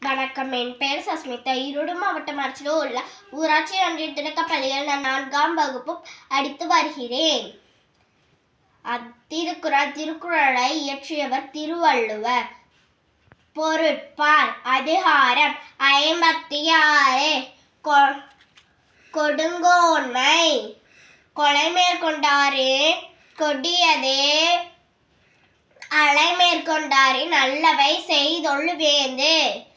வணக்கம். என் பெயர் சஸ்மிதா. ஈரோடு மாவட்டம் அரசில் உள்ள ஊராட்சி ஒன்றிய தொடக்கப்பள்ளியில் நான் நான்காம் வகுப்பு அடித்து வருகிறேன். அத்திருக்குறள் திருக்குறளை இயற்றியவர் திருவள்ளுவர். பொருட்பால் அதிகாரம் ஐம்பத்தி ஆறு கொ- கொடுங்கோன்மை. கொலை மேற்கொண்டாரே கொடியதே. அலை மேற்கொண்டாரின் நல்லவை செய்தொழு வேந்து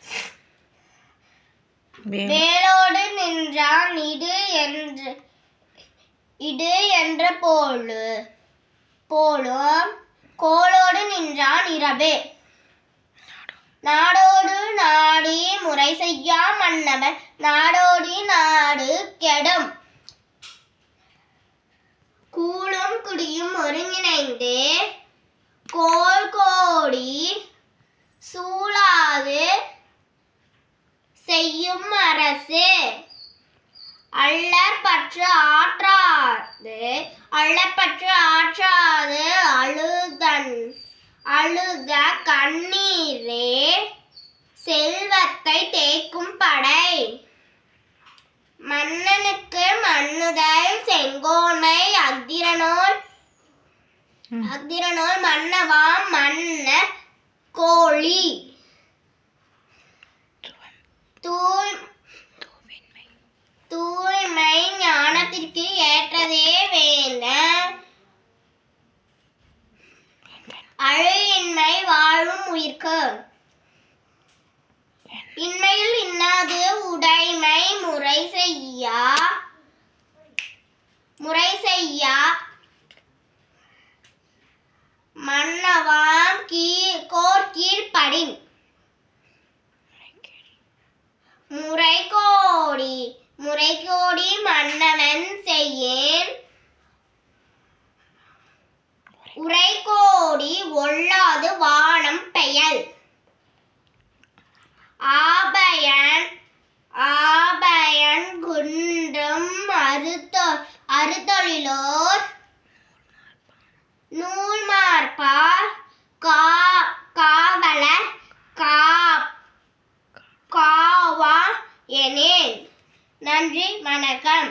வேலோடு நின்றான் இடு என்று இடு என்ற போலு போலும் கோலோடு நின்றான் இரவே. நாடோடு நாடி முறை செய்யா மன்னவன் நாடோடி நாடு கெடும். கூழும் குடியும் ஒருங்கிணைந்து கோல் கோடி சூழாது செய்யும் அரசு அல்லற் பற்று ஆற்றாது அல்லற்பற்று ஆற்றாது அழுதன் அழுத கண்ணீரே செல்வத்தை தேக்கும் படை மன்னனுக்கு மன்னுதல் செங்கோன்மை அத்திரனோல் ம். அத்திரனோல் மன்னவாம் மன்ன உயிர்க்கு. இன்மையில் இன்னாது உடைமை முறை செய்யா? முறை செய்யா? மன்னவாம் கீ கோர் கீழ்படின் முறை கோடி முறை கோடி மன்னவன் செய்யேன். உரை கோடி ஒல்லாது அறுதொழிலோர் நூல்மார்பார் கா காவல கா காவா எனேன் நன்றி வணக்கம்.